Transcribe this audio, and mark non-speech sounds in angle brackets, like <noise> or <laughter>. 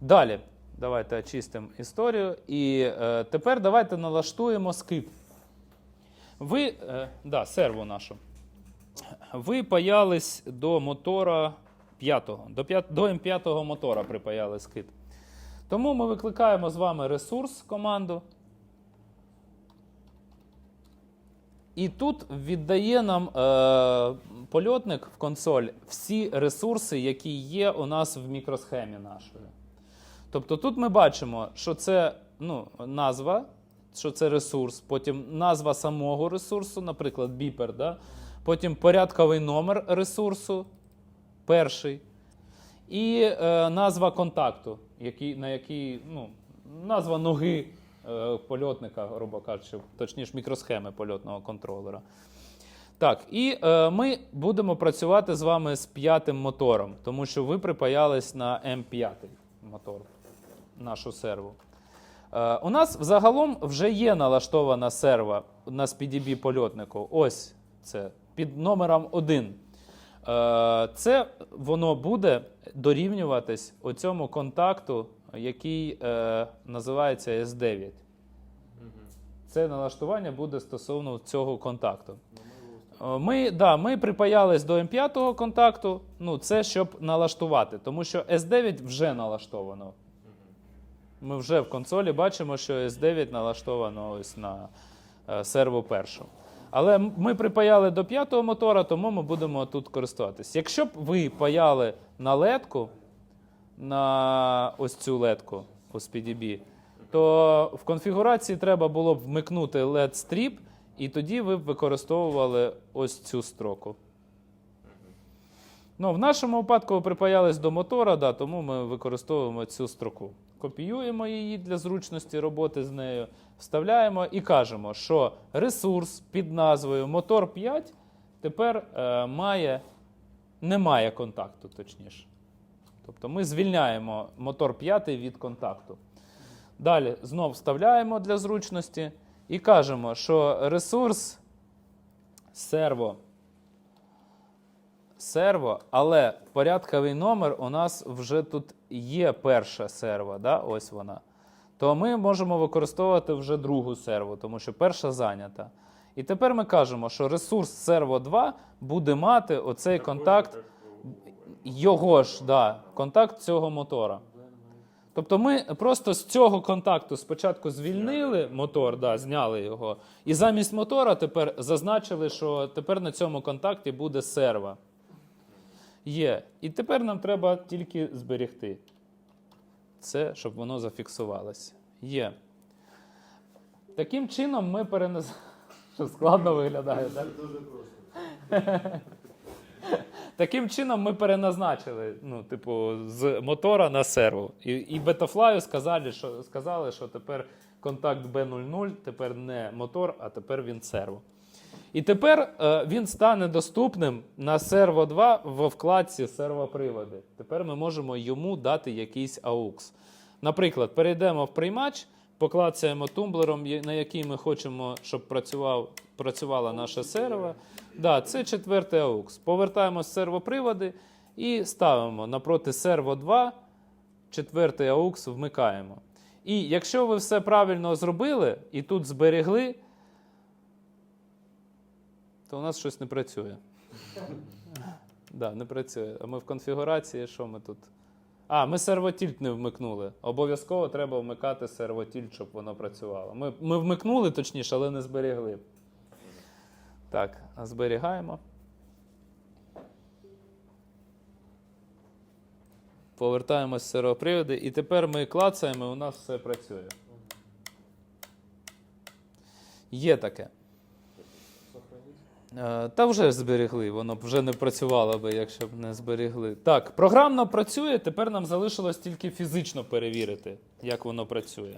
Далі, давайте очистимо історію. І е, тепер давайте налаштуємо скип. Ви, е, да, серву нашу. Ви паялись до мотора 5, до, 5, до М5 мотора припаяли скид. Тому ми викликаємо з вами ресурс команду. І тут віддає нам е, польотник в консоль всі ресурси, які є у нас в мікросхемі нашої. Тобто тут ми бачимо, що це ну, назва, що це ресурс, потім назва самого ресурсу, наприклад, біпер, да? потім порядковий номер ресурсу, перший, і е, назва контакту, який, на який, ну, назва ноги е, польотника, грубо кажучи, точніше мікросхеми польотного контролера. Так, і е, ми будемо працювати з вами з п'ятим мотором, тому що ви припаялись на М5 мотор, нашу серву. Е, у нас взагалом вже є налаштована серва на SPDB польотнику. Ось це під номером 1. Е, це воно буде дорівнюватись оцьому контакту, який е, називається S9. Це налаштування буде стосовно цього контакту. Е, Ми, да, ми припаялись до М5 контакту. Ну, це щоб налаштувати, тому що S9 вже налаштовано. Ми вже в консолі бачимо, що S9 налаштовано ось на е, серво першу. Але ми припаяли до п'ятого мотора, тому ми будемо тут користуватись. Якщо б ви паяли на ледку, на ось цю ледку у SPDB, то в конфігурації треба було б вмикнути LED strip, і тоді ви б використовували ось цю строку. Ну, в нашому випадку припаялись до мотора, да, тому ми використовуємо цю строку. Копіюємо її для зручності роботи з нею, вставляємо і кажемо, що ресурс під назвою Мотор 5 тепер е, має, не має контакту, точніше. Тобто ми звільняємо мотор 5 від контакту. Далі знов вставляємо для зручності і кажемо, що ресурс серво серво, але порядковий номер у нас вже тут є перша серва, да? ось вона. То ми можемо використовувати вже другу серву, тому що перша зайнята. І тепер ми кажемо, що ресурс серво 2 буде мати оцей контакт, його ж, да, контакт цього мотора. Тобто ми просто з цього контакту спочатку звільнили мотор, да, зняли його, і замість мотора тепер зазначили, що тепер на цьому контакті буде серва. Є. І тепер нам треба тільки зберегти це, щоб воно зафіксувалося. Є. Таким чином ми перенес... <laughs> Що складно виглядає, так? Дуже просто. <laughs> Таким чином ми переназначили, ну, типу, з мотора на серву. І, і Betafly сказали, що, сказали, що тепер контакт B00 тепер не мотор, а тепер він серво. І тепер е, він стане доступним на серво 2 во вкладці сервоприводи. Тепер ми можемо йому дати якийсь AUX. Наприклад, перейдемо в приймач, поклацаємо тумблером, на який ми хочемо, щоб працював, працювала наша серва. Да, це четвертий AUX. Повертаємо з сервоприводи і ставимо напроти серво 2, четвертий AUX вмикаємо. І якщо ви все правильно зробили і тут зберегли, то у нас щось не працює. Да, не працює. А ми в конфігурації, що ми тут? А, ми сервотільт не вмикнули. Обов'язково треба вмикати сервотільт, щоб воно працювало. Ми, ми вмикнули, точніше, але не зберегли. Так, зберігаємо. Повертаємось з сервоприводи, і тепер ми клацаємо, і у нас все працює. Є таке. Е, Та вже зберегли, воно б вже не працювало би, якщо б не зберегли. Так, програмно працює, тепер нам залишилось тільки фізично перевірити, як воно працює.